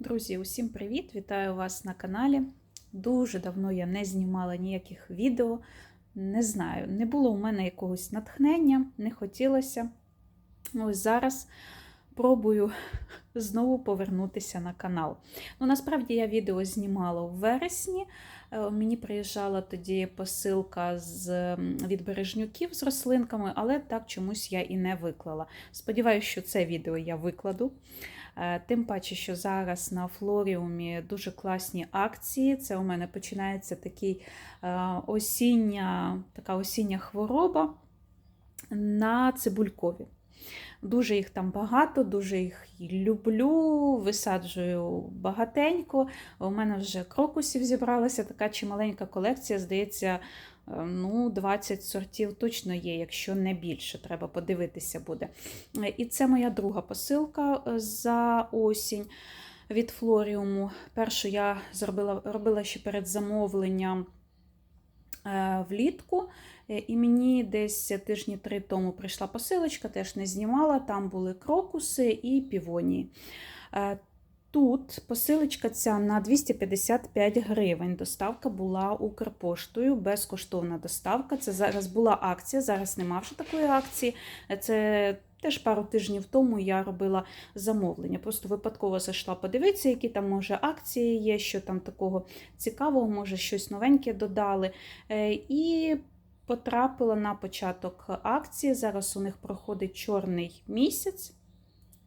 Друзі, усім привіт! Вітаю вас на каналі. Дуже давно я не знімала ніяких відео. Не знаю, не було у мене якогось натхнення, не хотілося. Ось зараз пробую знову повернутися на канал. Ну, насправді я відео знімала в вересні. Е, Мені приїжджала тоді посилка з, від бережнюків з рослинками, але так чомусь я і не виклала. Сподіваюся, що це відео я викладу. Е, Тим паче, що зараз на флоріумі дуже класні акції. Це у мене починається такий е, осіння, така осіння хвороба на цибулькові. Дуже їх там багато, дуже їх люблю, висаджую багатенько. У мене вже крокусів зібралася така чималенька колекція, здається, ну, 20 сортів точно є, якщо не більше, треба подивитися буде. Е, І це моя друга посилка е, за осінь від Флоріуму. Першу я зробила, робила ще перед замовленням е, влітку. Е, І мені десь тижні три тому прийшла посилочка, теж не знімала. Там були крокуси і півонії. Тут посилочка ця на 255 гривень. Доставка була Укрпоштою, безкоштовна доставка. Це зараз була акція, зараз нема вже такої акції. Це теж пару тижнів тому я робила замовлення. Просто випадково зайшла подивитися, які там може акції є, що там такого цікавого, може щось новеньке додали. Е, І потрапила на початок акції. Зараз у них проходить чорний місяць.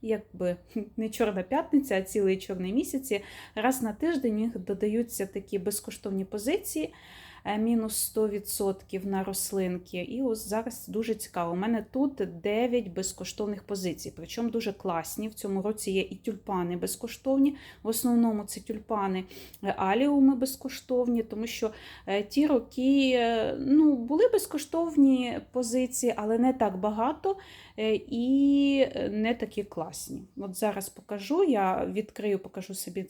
Якби не чорна п'ятниця, а цілий чорний місяці, Раз на тиждень їх додаються такі безкоштовні позиції, мінус 100% на рослинки. І ось зараз дуже цікаво. У мене тут 9 безкоштовних позицій, причому дуже класні. В цьому році є і тюльпани безкоштовні. В основному це тюльпани е, аліуми безкоштовні, тому що е, ті роки е, ну, були безкоштовні позиції, але не так багато е, і не такі класні. От зараз покажу, я відкрию, покажу собі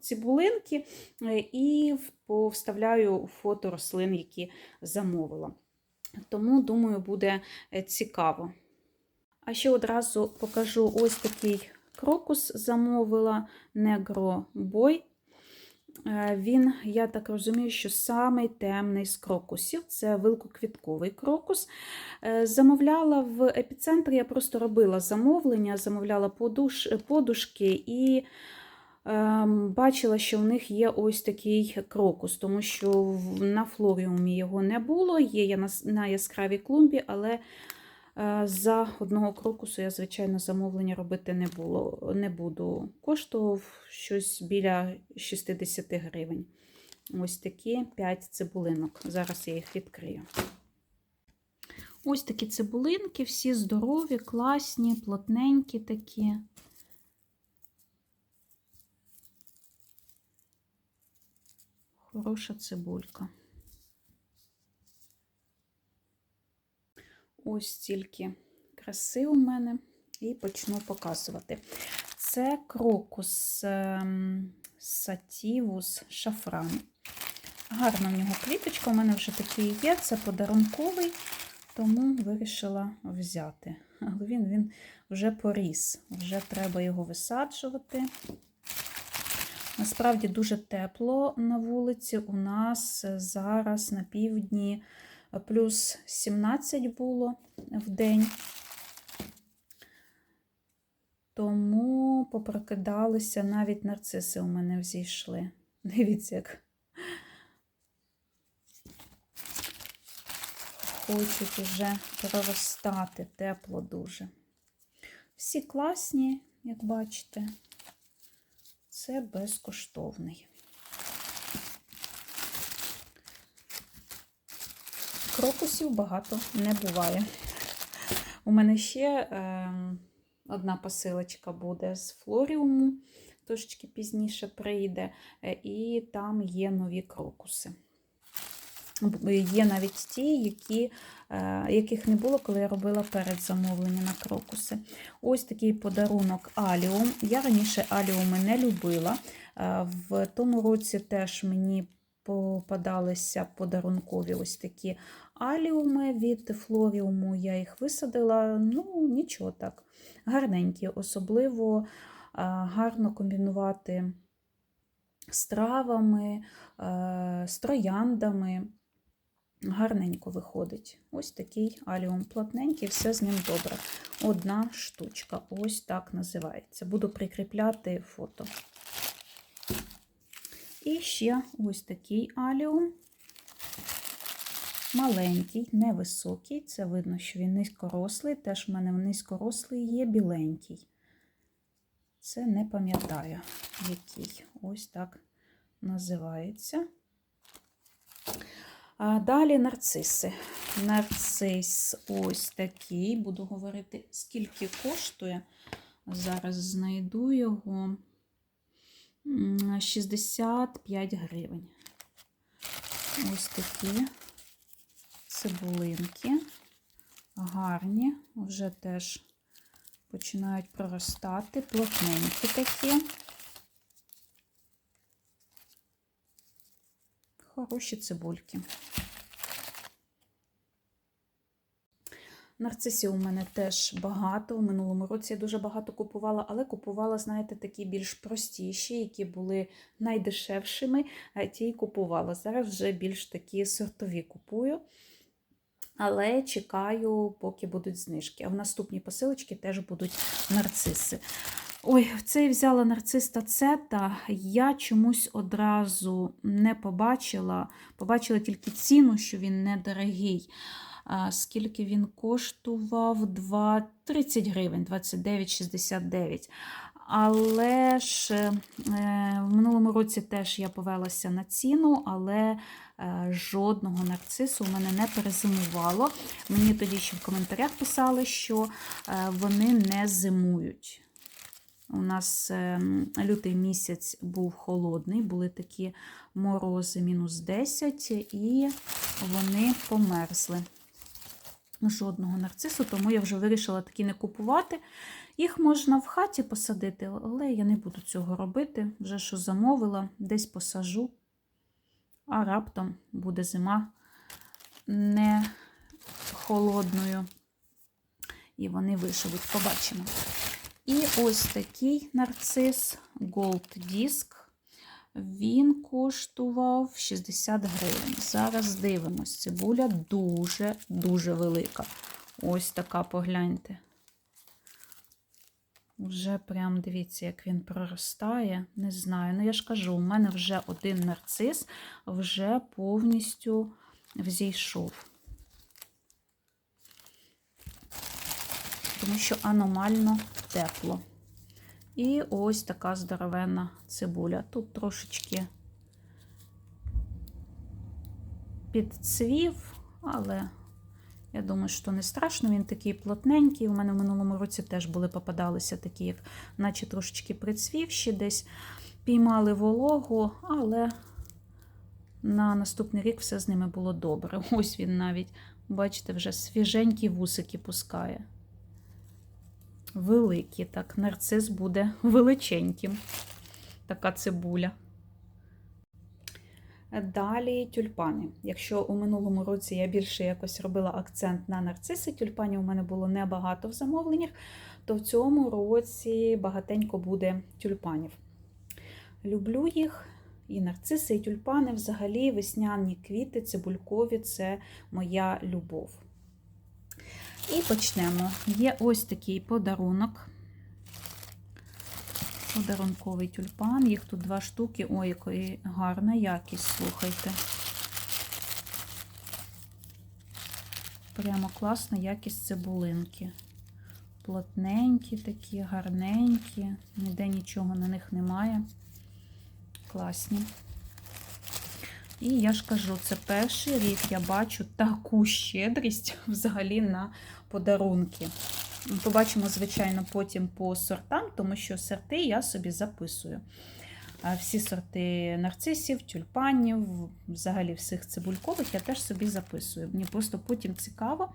цибулинки е, і в- повставляю фото рослин, які замовила. Тому, думаю, буде е, цікаво. А ще одразу покажу ось такий крокус замовила Boy. Е, Він, я так розумію, що самий темний з крокусів це вилкоквітковий крокус. Е, Замовляла в епіцентрі, я просто робила замовлення, замовляла подуш, подушки і бачила, що в них є ось такий крокус, тому що на флоріумі його не було, є я на, яскравій клумбі, але е, за одного крокусу я, звичайно, замовлення робити не, було, не буду. Коштував щось біля 60 гривень. Ось такі 5 цибулинок. Зараз я їх відкрию. Ось такі цибулинки, всі здорові, класні, плотненькі такі. Хороша цибулька. Ось стільки краси у мене і почну показувати. Це крокус ем, сатівус шафран. Гарна в нього квіточка, у мене вже такий є, це подарунковий, тому вирішила взяти. Але він, він вже поріс, вже треба його висаджувати. Насправді дуже тепло на вулиці. У нас зараз на півдні плюс 17 було в день. Тому попрокидалися, навіть нарциси у мене взійшли. Дивіться, як хочуть вже проростати, тепло дуже. Всі класні, як бачите. Це безкоштовний. Крокусів багато не буває. У мене ще е, одна посилочка буде з флоріуму, трошечки пізніше прийде, е, і там є нові крокуси. Б- Є навіть ті, які, е, яких не було, коли я робила перед замовлення на крокуси. Ось такий подарунок аліум. Я раніше аліуми не любила. Е, В тому році теж мені попадалися подарункові ось такі аліуми від флоріуму. Я їх висадила. Ну, нічого так. Гарненькі, особливо гарно комбінувати з травами, е, з трояндами. Гарненько виходить. Ось такий аліум плотненький, все з ним добре. Одна штучка, ось так називається. Буду прикріпляти фото. І ще ось такий аліум. Маленький, невисокий. Це видно, що він низькорослий. Теж в мене низькорослий є біленький. Це не пам'ятаю, який. Ось так називається. А далі нарциси. Нарцис ось такий. Буду говорити, скільки коштує. Зараз знайду його 65 гривень. Ось такі цибулинки. Гарні, вже теж починають проростати, плотненькі такі. Хороші цибульки. Нарцисів у мене теж багато. У минулому році я дуже багато купувала, але купувала, знаєте, такі більш простіші, які були найдешевшими, а ті й купувала. Зараз вже більш такі сортові купую. Але чекаю, поки будуть знижки. А в наступній посилочці теж будуть нарциси. Ой, цей взяла нарциста цета. Я чомусь одразу не побачила. Побачила тільки ціну, що він недорогий. Скільки він коштував? 2, 30 гривень, 29,69. Але ж е, в минулому році теж я повелася на ціну, але е, жодного нарцису у мене не перезимувало. Мені тоді ще в коментарях писали, що е, вони не зимують. У нас лютий місяць був холодний, були такі морози мінус 10, і вони померзли. Жодного нарцису, тому я вже вирішила такі не купувати. Їх можна в хаті посадити, але я не буду цього робити. Вже що замовила, десь посажу, а раптом буде зима не холодною. І вони вишивуть, побачимо. І ось такий нарцис Gold Disc. Він коштував 60 гривень. Зараз дивимось, цибуля дуже-дуже велика. Ось така, погляньте. Вже прям дивіться, як він проростає. Не знаю. Ну, я ж кажу, у мене вже один нарцис вже повністю взійшов. Тому що аномально тепло. І ось така здоровенна цибуля. Тут трошечки підцвів, але я думаю, що не страшно, він такий плотненький. У мене в минулому році теж були попадалися такі, як наче трошечки прицвівші, десь піймали вологу, але на наступний рік все з ними було добре. Ось він навіть, бачите, вже свіженькі вусики пускає. Великі, так, нарцис буде величеньким. Така цибуля. Далі тюльпани. Якщо у минулому році я більше якось робила акцент на нарциси, тюльпанів у мене було небагато в замовленнях, то в цьому році багатенько буде тюльпанів. Люблю їх. І нарциси, і тюльпани, взагалі, весняні квіти, цибулькові це моя любов. І почнемо. Є ось такий подарунок. Подарунковий тюльпан. Їх тут два штуки. Ой, якої гарна якість, слухайте. Прямо класна якість цибулинки. Плотненькі такі, гарненькі, ніде нічого на них немає. Класні. І я ж кажу, це перший рік я бачу таку щедрість взагалі на подарунки. Побачимо, звичайно, потім по сортам, тому що сорти я собі записую. Всі сорти нарцисів, тюльпанів, взагалі всіх цибулькових я теж собі записую. Мені просто потім цікаво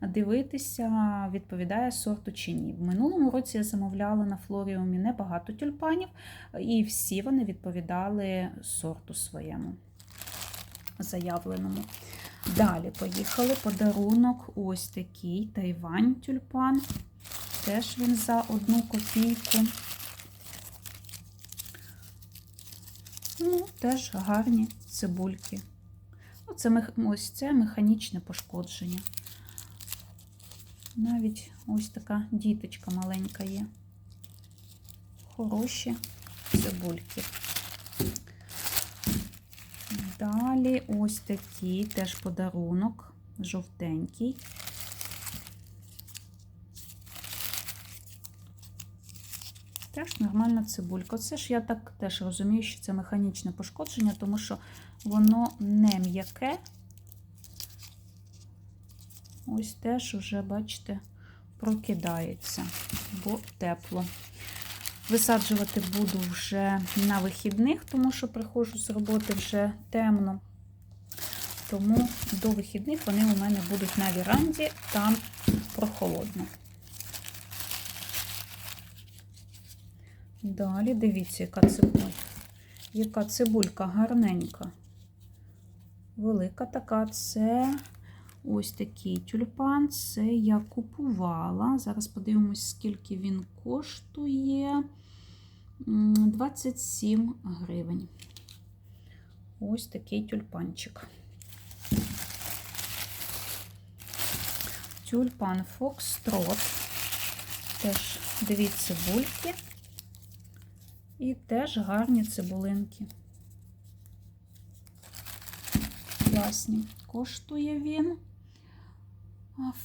дивитися, відповідає сорту чи ні. В минулому році я замовляла на флоріумі небагато тюльпанів, і всі вони відповідали сорту своєму заявленому. Далі поїхали подарунок ось такий Тайвань тюльпан. Теж він за одну копійку. Ну, теж гарні цибульки. Ну, Оце, ось це механічне пошкодження. Навіть ось така діточка маленька є. Хороші цибульки. Далі ось такий теж подарунок, жовтенький. Теж нормальна цибулька. Це ж я так теж розумію, що це механічне пошкодження, тому що воно не м'яке. Ось теж уже, бачите, прокидається, бо тепло. Висаджувати буду вже на вихідних, тому що приходжу з роботи вже темно. Тому до вихідних вони у мене будуть на віранді, там прохолодно. Далі дивіться, яка цибулька. Яка цибулька гарненька. Велика така. Це ось такий тюльпан. Це я купувала. Зараз подивимось, скільки він коштує. 27 гривень. Ось такий тюльпанчик. Тюльпан Фокстрот. Теж дві цибульки. І теж гарні цибулинки. Класні. Коштує він.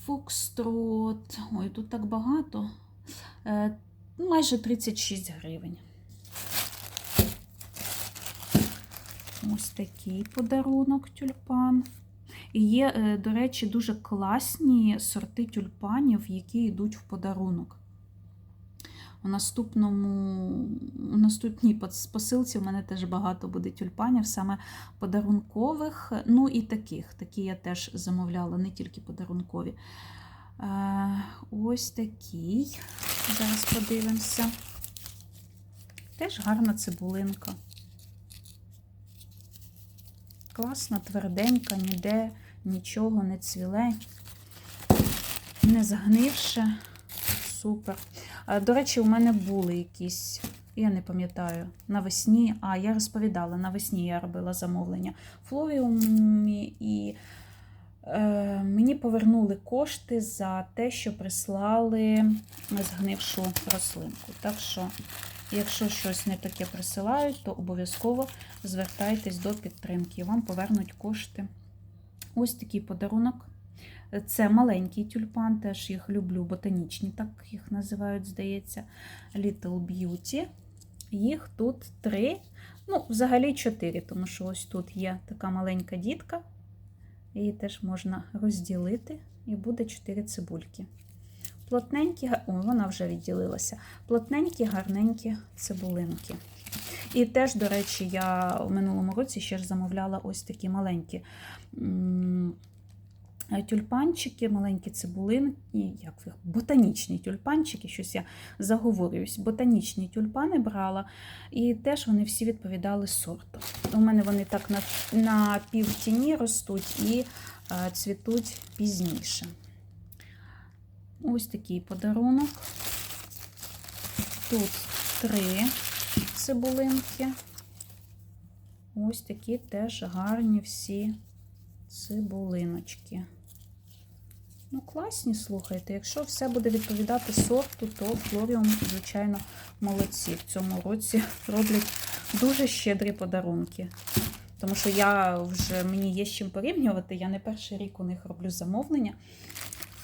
Фокстрот. Ой, тут так багато. Е, майже 36 гривень. Ось такий подарунок тюльпан. І є, е, до речі, дуже класні сорти тюльпанів, які йдуть в подарунок. У наступному, у наступній посилці в мене теж багато буде тюльпанів, саме подарункових, ну і таких. Такі я теж замовляла, не тільки подарункові. Е, ось такий. Зараз подивимося. Теж гарна цибулинка. Класна, тверденька, ніде нічого не цвіле, не згнивше. Супер. До речі, у мене були якісь, я не пам'ятаю, навесні, а я розповідала, навесні я робила замовлення Флоріумі і е, мені повернули кошти за те, що прислали згнившу рослинку. Так що, якщо щось не таке присилають, то обов'язково звертайтесь до підтримки, вам повернуть кошти. Ось такий подарунок. Це маленький тюльпан, теж їх люблю, ботанічні, так їх називають, здається, Little Beauty. Їх тут три, ну, взагалі чотири, тому що ось тут є така маленька дітка. Її теж можна розділити, і буде чотири цибульки. Плотненькі, о, вона вже відділилася. Плотненькі, гарненькі цибулинки. І теж, до речі, я в минулому році ще ж замовляла ось такі маленькі тюльпанчики, маленькі цибулинки, як їх, ботанічні тюльпанчики, щось я заговорююсь, ботанічні тюльпани брала, і теж вони всі відповідали сорту. У мене вони так на, на півтіні ростуть і а, цвітуть пізніше. Ось такий подарунок. Тут три цибулинки. Ось такі теж гарні всі цибулиночки. Ну, класні, слухайте. Якщо все буде відповідати сорту, то Флоріум, звичайно, молодці. В цьому році роблять дуже щедрі подарунки. Тому що я вже мені є з чим порівнювати. Я не перший рік у них роблю замовлення.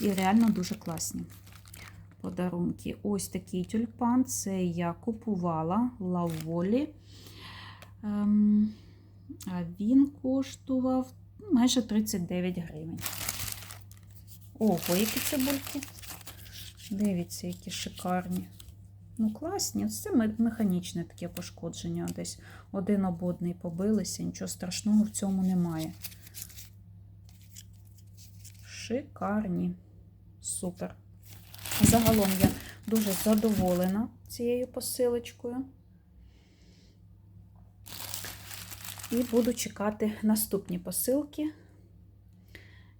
І реально дуже класні подарунки. Ось такий тюльпан. Це я купувала лаволі. Ем, а він коштував майже 39 гривень. Ого, які цибульки. Дивіться, які шикарні. Ну, класні. Це механічне таке пошкодження. Десь один об одний побилися, нічого страшного в цьому немає. Шикарні. Супер. Загалом я дуже задоволена цією посилочкою. І буду чекати наступні посилки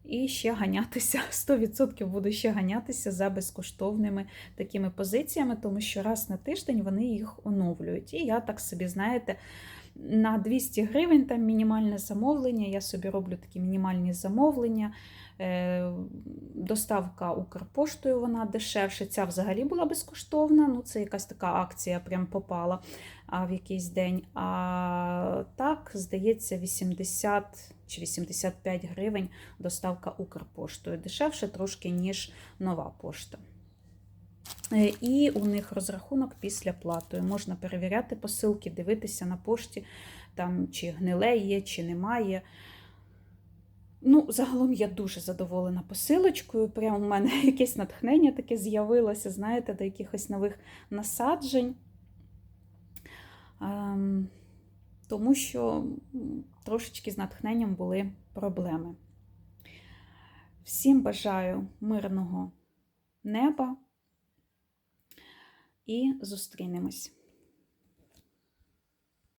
І ще ганятися, 100% буду ще ганятися за безкоштовними такими позиціями, тому що раз на тиждень вони їх оновлюють. І я так собі, знаєте, на 200 гривень там мінімальне замовлення. Я собі роблю такі мінімальні замовлення. Е, Доставка Укрпоштою вона дешевше. Ця взагалі була безкоштовна. Ну, це якась така акція прям попала в якийсь день. А так, здається, 80 чи 85 гривень доставка Укрпоштою. Дешевше трошки, ніж нова пошта. Е, І у них розрахунок після платою. Можна перевіряти посилки, дивитися на пошті, там, чи гниле є, чи немає. Ну, загалом я дуже задоволена посилочкою. Прямо у мене якесь натхнення таке з'явилося, знаєте, до якихось нових насаджень. Ем, тому що трошечки з натхненням були проблеми. Всім бажаю мирного неба і зустрінемось.